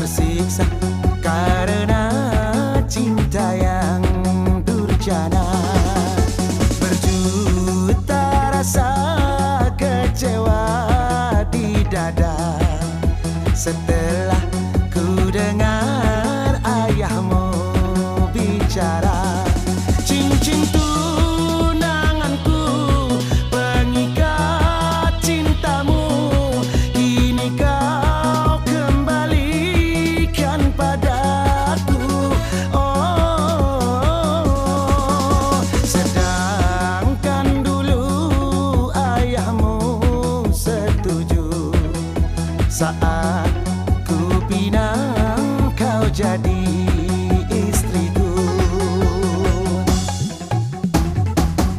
tersiksa karena cinta yang durjana. Berjuta rasa kecewa di dada. Setelah ku dengar ayahmu bicara Saat ku pinang kau jadi.